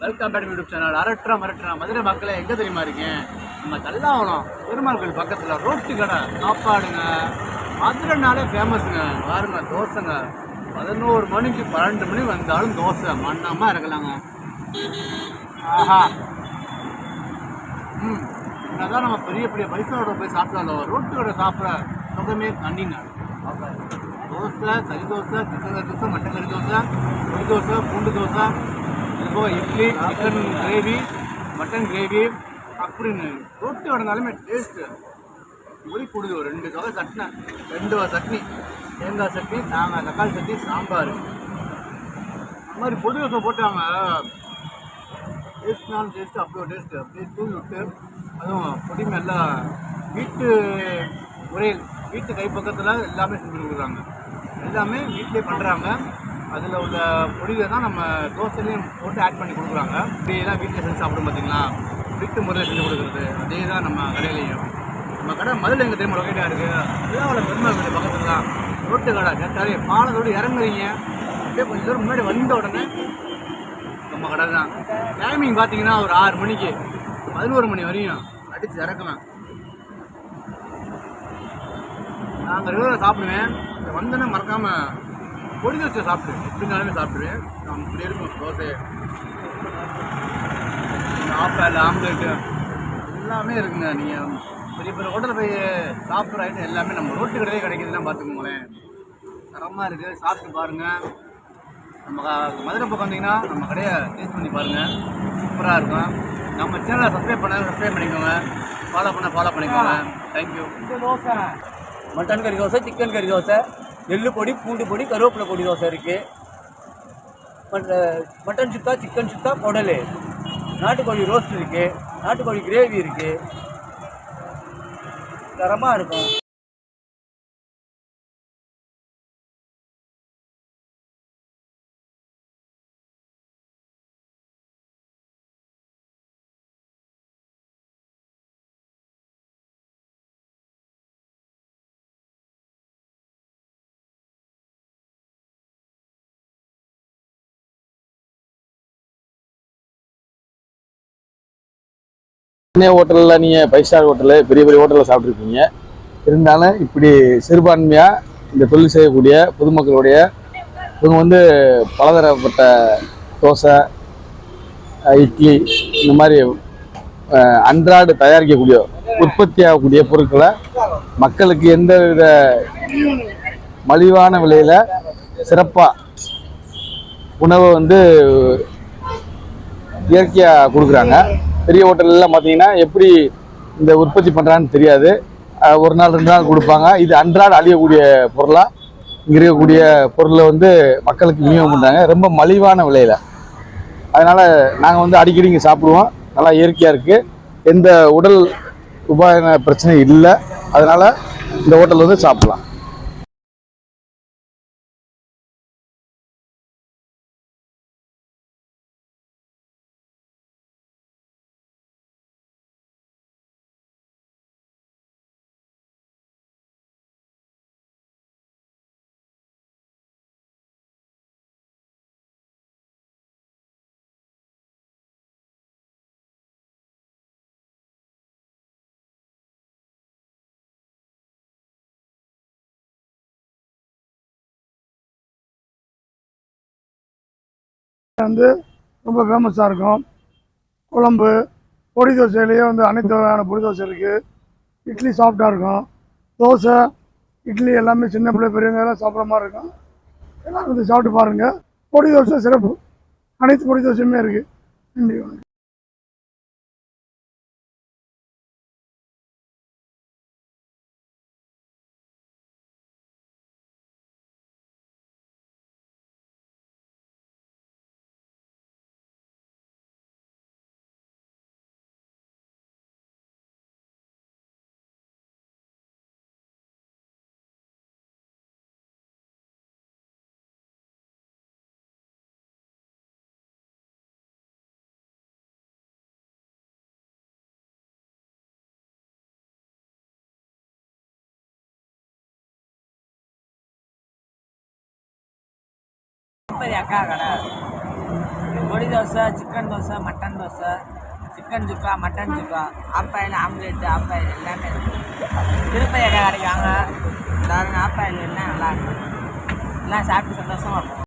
Welcome back YouTube channel அரட்டுறா மரட்டுறா மதுரை மக்களே எங்கே தெரியுமா இருக்கேன் நம்ம தல்லாவளம் பெருமாள் கோயில் பக்கத்தில் ரோட்டு கடை. சாப்பாடுங்க. மதுரைனாலே ஃபேமஸுங்க பாருங்க தோசைங்க. பதினோரு மணிக்கு பன்னெண்டு மணி வந்தாலும் தோசை. மண்ணாமல் இறக்கலாங்க. ஆஹா. ம். என்னதான் நம்ம பெரிய பெரிய பைசாவோட போய் சாப்பிட்டாலும் ரோட்டு கடை சாப்பிட்ற சுகமே தண்ணிங்க. தோசை கறி தோசை சிக்கன் கறி தோசை மட்டன் கறி தோசை பொடி தோசை பூண்டு தோசை. இப்போ idli chicken gravy mutton gravy அப்படின்னு ரொட்டி கடனாலுமே டேஸ்ட்டு உரி கூடுது. ஒரு ரெண்டு வகை சட்னி ரெண்டு சட்னி. தேங்காய் சட்னி நாங்கள் தக்காளி சட்னி சாம்பார். அந்த மாதிரி பொடி தோசை போட்டாங்க. டேஸ்ட்னாலும் டேஸ்ட்டு அவ்வளோ டேஸ்ட்டு அப்படியே தூள் விட்டு அதுவும் பொடி நல்லா வீட்டு முறையில் வீட்டு கைப்பக்கத்தில் எல்லாமே செஞ்சு கொடுக்குறாங்க. எல்லாமே வீட்டிலே பண்ணுறாங்க அதில் உள்ள பொடியை தான் நம்ம தோசையிலையும் போட்டு ஆட் பண்ணி கொடுக்குறாங்க. இப்படியே தான் வீட்டில் செஞ்சு சாப்பிடும் பார்த்தீங்களா வீட்டு முறையில் செஞ்சு கொடுக்குறது. அதே தான் நம்ம கடையிலையும். நம்ம கடை மதுரை எங்கள் தெரியுமா லொக்கேட்டாக இருக்குது அவ்வளோ பெருமை பக்கத்தில் தான். ரோட்டு கடை. கேட்டாலே பாலத்தோடு இறங்குறீங்க. அப்படியே கொஞ்சம் தூரம் முன்னாடி வந்த உடனே நம்ம கடை தான். டைமிங் பார்த்தீங்கன்னா ஒரு ஆறு மணிக்கு பதினோரு மணி வரையும் அடித்து இறக்கலாம். நாங்கள் ரெகுலராக சாப்பிடுவேன். வந்தோன்னே மறக்காமல் பொடி தோசை சாப்பிடு. எப்படினாலுமே சாப்பிடுவேன் நான் இப்படி இருக்கும் தோசை. ஆப்பல் ஆம்லேட்டு எல்லாமே இருக்குங்க. நீங்கள் பெரிய பெரிய ஹோட்டலில் போய் சாப்பிட்ற ஐட்டம் எல்லாமே நம்ம ரோட்டு கடையிலே கிடைக்குதுன்னா பார்த்துக்கோங்களேன் தரமாக இருக்குது சாப்பிட்டு பாருங்கள் நம்ம மதுரை பக்கம் வந்தீங்கன்னா நம்ம கடையை டேஸ்ட் பண்ணி பாருங்கள் சூப்பராக இருக்கும். நம்ம சேனலை சப்ஸ்கிரைப் பண்ண சப்ஸ்கிரைப் பண்ணிக்கோங்க. ஃபாலோ பண்ண ஃபாலோ பண்ணிக்கோங்க. தேங்க்யூ மட்டன் கறி தோசை. சிக்கன் கறி தோசை. எள்ளு பொடி பூண்டு பொடி கருவேப்பிலை பொடி தோசை இருக்குது மட்டன் சுக்கா சிக்கன் சுக்கா குடல் நாட்டுக்கோழி ரோஸ்ட் இருக்குது நாட்டுக்கோழி கிரேவி இருக்குது தரமாக இருக்கும். சென்னை ஹோட்டலில் நீங்கள் ஃபைவ் ஸ்டார் ஹோட்டலு பெரிய பெரிய ஹோட்டலில் சாப்பிட்ருப்பீங்க இருந்தாலும் இப்படி சிறுபான்மையாக இந்த தொழில் செய்யக்கூடிய பொதுமக்களுடைய இவங்க வந்து பலதரப்பட்ட தோசை இட்லி இந்த மாதிரி அன்றாடு அன்றாட தயாரிக்கக்கூடிய உற்பத்தி ஆகக்கூடிய பொருட்களை மக்களுக்கு எந்த வித மலிவான விலையில் சிறப்பாக உணவை வந்து இயற்கையாக கொடுக்குறாங்க. பெரிய ஹோட்டல்லாம் பார்த்தீங்கன்னா எப்படி இந்த உற்பத்தி பண்ணுறான்னு தெரியாது. ஒரு நாள் ரெண்டு நாள் கொடுப்பாங்க. இது அன்றாட அழியக்கூடிய பொருளாக இங்கே இருக்கக்கூடிய பொருளை வந்து மக்களுக்கு விநியோகம் பண்ணுறாங்க ரொம்ப மலிவான விலையில். அதனால் நாங்கள் வந்து அடிக்கடி இங்கே சாப்பிடுவோம். நல்லா இயற்கையாக இருக்குது எந்த உடல் உபாயன பிரச்சனையும் இல்லை. அதனால் இந்த ஹோட்டல் வந்து சாப்பிட்லாம். வந்து ரொம்ப ஃபேமஸாக இருக்கும். குழம்பு பொடி தோசையிலேயே வந்து அனைத்து வகையான பொடி தோசை இருக்குது இட்லி சாஃப்டாக இருக்கும். தோசை இட்லி எல்லாமே சின்ன பிள்ளை பெரியவங்க எல்லாம் சாப்பிட்ற மாதிரி இருக்கும். எல்லாரும் வந்து சாப்பிட்டு பாருங்கள் பொடி தோசை சிறப்பு. அனைத்து பொடி தோசையுமே இருக்குது நன்றி திருப்பதி அக்கா கடை. பொடி dosa chicken dosa mutton dosa chicken chukka mutton chukka half boil omelette half boil எல்லாமே திருப்பதி திருப்பதி கடைக்கு வாங்க. எல்லாரும் ஆப்பாயில் எல்லாம் நல்லா இருக்கும். எல்லாம் சாப்பிட்டு சந்தோஷமாக இருக்கும்